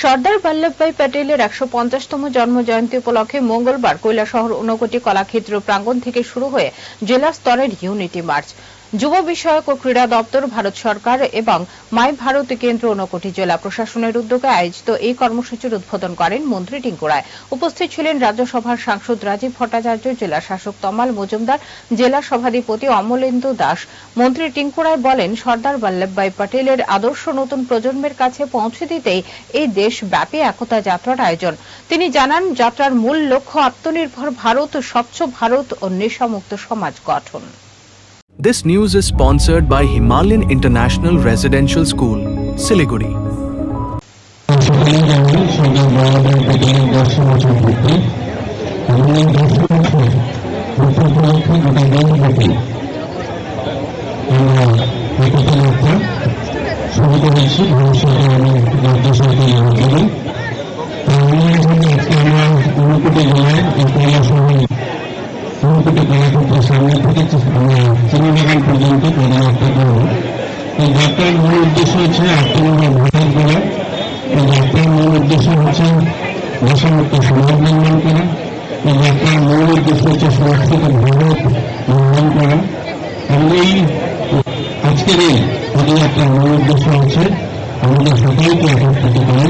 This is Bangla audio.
সর্দার বল্লভভাই প্যাটেলের একশো পঞ্চাশতম জন্ম জয়ন্তী উপলক্ষে মঙ্গলবার কৈলাসহর ঊনকোটি কলাক্ষেত্র প্রাঙ্গণ থেকে শুরু হয়ে জেলা স্তরের ইউনিটি মার্চ। যুব বিষয়ক ও ক্রীড়া দপ্তর, ভারত সরকার এবং মাই ভারত কেন্দ্র ঊনকোটি জেলা প্রশাসনের উদ্যোগে আয়োজিত এই কর্মসূচির উদ্বোধন করেন মন্ত্রী টিঙ্কু রায়। উপস্থিত ছিলেন রাজ্যসভার সাংসদ রাজীব ভট্টাচার্য, জেলা শাসক তমাল মজুমদার, জেলা সভাধিপতি অমলেন্দু দাস। মন্ত্রী টিঙ্কু রায় বলেন, সর্দার বল্লভভাই প্যাটেলের আদর্শ নতুন প্রজন্মের কাছে পৌঁছে দিতেই এই দেশব্যাপী একতা যাত্রার আয়োজন। তিনি জানান, যাত্রার মূল লক্ষ্য আত্মনির্ভর ভারত, স্বচ্ছ ভারত ও নেশামুক্ত সমাজ গঠন। This news is sponsored by Himalayan International Residential School, Siliguri. সকলেই ঊনকোটি কলাক্ষেত্রের সামনে থেকে চিনিবাগান পর্যন্ত পদযাত্রা করব এই যাত্রার মূল উদ্দেশ্য হচ্ছে আত্মনির্ভর ভারত গড়া এই যাত্রার মূল উদ্দেশ্য হচ্ছে দেশমুক্ত সমাজ নির্মাণ করা। এই যাত্রার মূল উদ্দেশ্য হচ্ছে সুরক্ষিত ভারত নির্মাণ করা। এবং এই আজকের এই পদযাত্রার মূল উদ্দেশ্য হচ্ছে আমাদের সকলকে একত্রিত করে